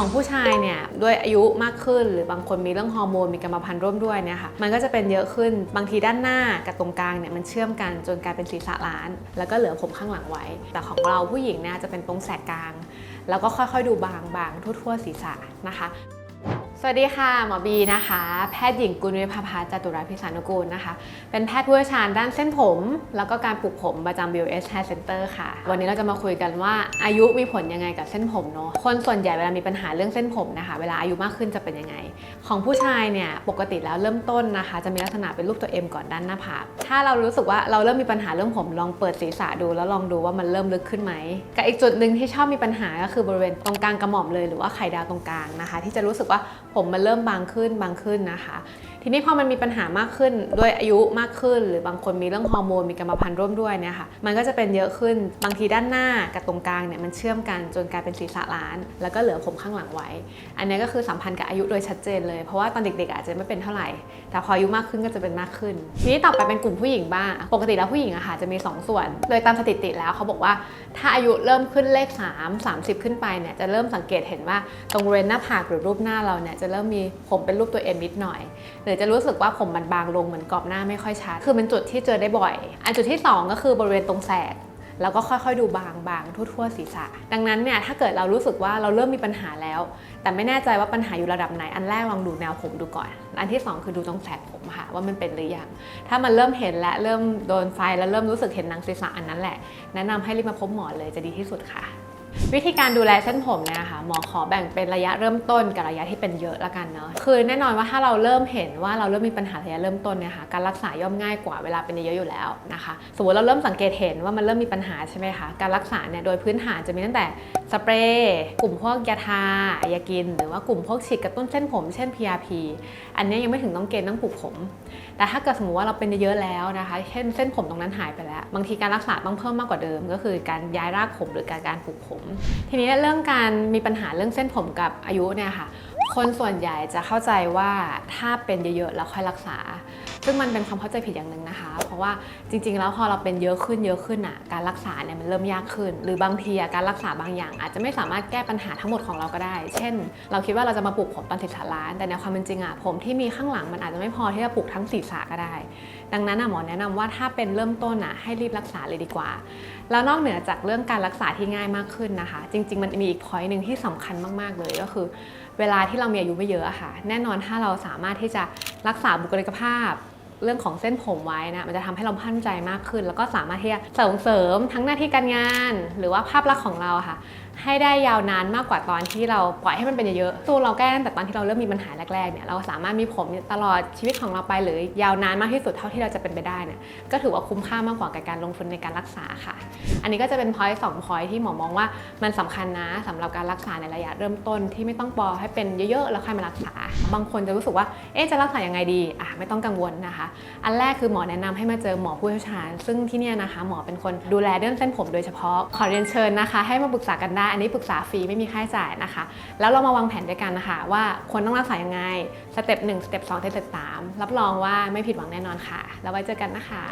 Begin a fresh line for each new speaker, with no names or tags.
ของผู้ชายเนี่ยด้วยอายุมากขึ้น หรือบางคนมีเรื่องฮอร์โมนมีกรรมพันธุ์ร่วมด้วยเนี่ยค่ะมันก็จะเป็นเยอะขึ้นบางทีด้านหน้ากับตรงกลางเนี่ยมันเชื่อมกันจนกลายเป็นศีรษะล้าน แล้วก็เหลือผมข้างหลังไว้ แต่ของเราผู้หญิงเนี่ยจะเป็นตรงแสกกลาง แล้วก็ค่อยๆดูบางๆทั่ว ๆ ศีรษะนะคะ สวัสดีค่ะ หมอบีนะคะ แพทย์หญิงกุลวิภาพาจตุราพิสานุกูลนะคะ เป็นแพทย์ผู้เชี่ยวชาญด้านเส้นผม แล้วก็การปลูกผมประจำ BOS Hair Center ค่ะ วันนี้เราจะมาคุยกันว่าอายุมีผลยังไงกับเส้นผมเนาะคนส่วนใหญ่เวลามีปัญหาเรื่องเส้นผมนะคะ เวลาอายุมากขึ้นจะเป็นยังไง ของผู้ชายเนี่ยปกติแล้วเริ่มต้นนะคะ จะมีลักษณะเป็นรูปตัว M ก่อนด้านหน้าผากถ้าเรารู้สึกว่าเราเริ่มมีปัญหาเรื่องผมลองเปิดศีรษะดู แล้วลองดูว่ามันเริ่มลึกขึ้นไหมกับอีกจุดหนึ่งที่ชอบมีปัญหาก็คือบริเวณตรงกลางกระหม่อมเลยหรือว่าไข่ดาวตรงกลางนะคะ ที่จะรู้สึกว่า ผมมันเริ่มบางขึ้นบางขึ้นนะคะ ทีนี้พอมันมีปัญหามากขึ้นด้วยอายุมากขึ้น หรือบางคนมีเรื่องฮอร์โมนมีกรรมพันธุ์ร่วมด้วยเนี่ยค่ะมันก็จะเป็นเยอะขึ้นบางทีด้านหน้ากับตรงกลางเนี่ยมันเชื่อมกันจนกลายเป็นศีรษะล้าน แล้วก็เหลือผมข้างหลังไว้ อันนี้ก็คือสัมพันธ์กับอายุโดยชัดเจนเลยเพราะว่าตอนเด็กๆอาจจะไม่เป็นเท่าไหร่ แต่พออายุมากขึ้นก็จะเป็นมากขึ้น ทีนี้ต่อไปเป็นกลุ่มผู้หญิงบ้างปกติแล้วผู้หญิงอะค่ะจะมี 2 ส่วน โดยตามสถิติแล้วเขาบอกว่าถ้าอายุเริ่มขึ้นเลข 3 30 ขึ้นไปเนี่ยจะเริ่มสังเกตเห็นว่าตรงบริเวณหน้าผากหรือรูปหน้าเราเนี่ยจะะเริ่มมีผมเป็นรูปตัวเอ็มนิดหน่อย หรือจะรู้สึกว่าผมมันบางลงเหมือนกรอบหน้าไม่ค่อยชัด คือเป็นจุดที่เจอได้บ่อย อันจุดที่ 2 ก็คือบริเวณตรงแสกแล้วก็ค่อยๆ ดูบางๆ ทั่วๆศีรษะ ดังนั้นเนี่ยถ้าเกิดเรารู้สึกว่าเราเริ่มมีปัญหาแล้ว แต่ไม่แน่ใจว่าปัญหาอยู่ระดับไหน อันแรกลองดูแนวผมดูก่อน อันที่ 2 คือดูตรงแสกผมค่ะว่ามันเป็นหรือยัง ถ้ามันเริ่มเห็นและเริ่มโดนไฟแล้วเริ่มรู้สึกเห็นหนังศีรษะอันนั้นแหละ แนะนำให้รีบมาพบหมอเลยจะดีที่สุดค่ะ วิธีการดูแลเส้นผมเนี่ยค่ะหมอขอแบ่งเป็นระยะเริ่มต้นกับระยะที่เป็นเยอะละกันเนาะคือแน่นอนว่าถ้าเราเริ่มเห็นว่าเราเริ่มมีปัญหาระยะเริ่มต้นเนี่ยค่ะการรักษาย่อมง่ายกว่าเวลาเป็นเยอะอยู่แล้วนะคะสมมติเราเริ่มสังเกตเห็นว่ามันเริ่มมีปัญหาใช่ไหมคะการรักษาเนี่ยโดยพื้นฐานจะมีตั้งแต่สเปรย์กลุ่มพวกยาทายากิน หรือว่ากลุ่มพวกฉีดกระตุ้นเส้นผม เช่น PRP อันนี้ยังไม่ถึงต้องเกณฑ์ต้องปลูกผม แต่ถ้าเกิดสมมติว่าเราเป็นเยอะแล้วนะคะ เช่นเส้นผมตรงนั้นหายไปแล้ว บางทีการรักษาต้องเพิ่มมากกว่าเดิม ก็คือการย้ายรากผมหรือการการปลูกผมทีนี้เรื่องการมีปัญหาเรื่องเส้นผมกับอายุเนี่ยค่ะ คนส่วนใหญ่จะเข้าใจว่าถ้าเป็นเยอะๆแล้วค่อยรักษา ซึ่งมันเป็นความเข้าใจผิดอย่างหนึ่งนะคะ เพราะว่าจริงๆ แล้วพอเราเป็นเยอะขึ้นเยอะขึ้นอะการรักษาเนี่ยมันเริ่มยากขึ้น หรือบางทีการรักษาบางอย่าง อาจจะไม่สามารถแก้ปัญหาทั้งหมดของเราก็ได้ เช่น เราคิดว่าเราจะมาปลูกผมตอนศีรษะล้าน แต่ในความเป็นจริงอะผมที่มีข้างหลังมันอาจจะไม่พอที่จะปลูกทั้งศีรษะก็ได้ ดังนั้นอะหมอแนะนำว่าถ้าเป็นเริ่มต้นอะให้รีบรักษาเลยดีกว่า แล้วนอกเหนือจากเรื่องการรักษาที่ง่ายมากขึ้นนะคะ จริง ๆ มันมีอีกพอยต์หนึ่งที่สำคัญมากๆเลยก็คือ เวลาที่เรามีอายุไม่เยอะค่ะ แน่นอนถ้าเราสามารถที่จะรักษาบุคลิกภาพ เรื่องของเส้นผมไว้นะมันจะทำให้เรามั่นใจมากขึ้น แล้วก็สามารถที่จะส่งเสริมทั้งหน้าที่การงาน หรือว่าภาพลักษณ์ของเราค่ะ ให้ได้ยาวนานมากกว่าตอนที่เราปล่อยให้มันเป็นเยอะๆสู้เราแก้ตั้งแต่ตอนที่เราเริ่มมีปัญหาแรกๆเนี่ยเราสามารถมีผมตลอดชีวิตของเราไป หรือยาวนานมากที่สุดเท่าที่เราจะเป็นไปได้เนี่ยก็ถือว่าคุ้มค่ามากกว่ากับการลงทุนในการรักษาค่ะ อันนี้ก็จะเป็นพอยต์สองพอยต์ที่หมอมองว่ามันสำคัญนะสำหรับการรักษาในระยะเริ่มต้นที่ไม่ต้องปอให้เป็นเยอะๆแล้วค่อยมารักษา บางคนจะรู้สึกว่าเอ๊ะจะรักษายังไงดีอะไม่ต้องกังวลนะคะอันแรกคือหมอแนะนำให้มาเจอหมอผู้เชี่ยวชาญ ซึ่งที่นี่นะคะ หมอเป็นคนดูแลเรื่องเส้นผมโดยเฉพาะ ขอเรียนเชิญนะคะ ให้มาปรึกษากันได้ อันนี้ปรึกษาฟรีไม่มีค่าใช้จ่ายนะคะ แล้วเรามาวางแผนด้วยกันนะคะ ว่าควรต้องรักษายังไง สเต็ปหนึ่งสเต็ปสองสเต็ปสามรับรองว่าไม่ผิดหวังแน่นอนค่ะ แล้วไว้เจอกันนะคะ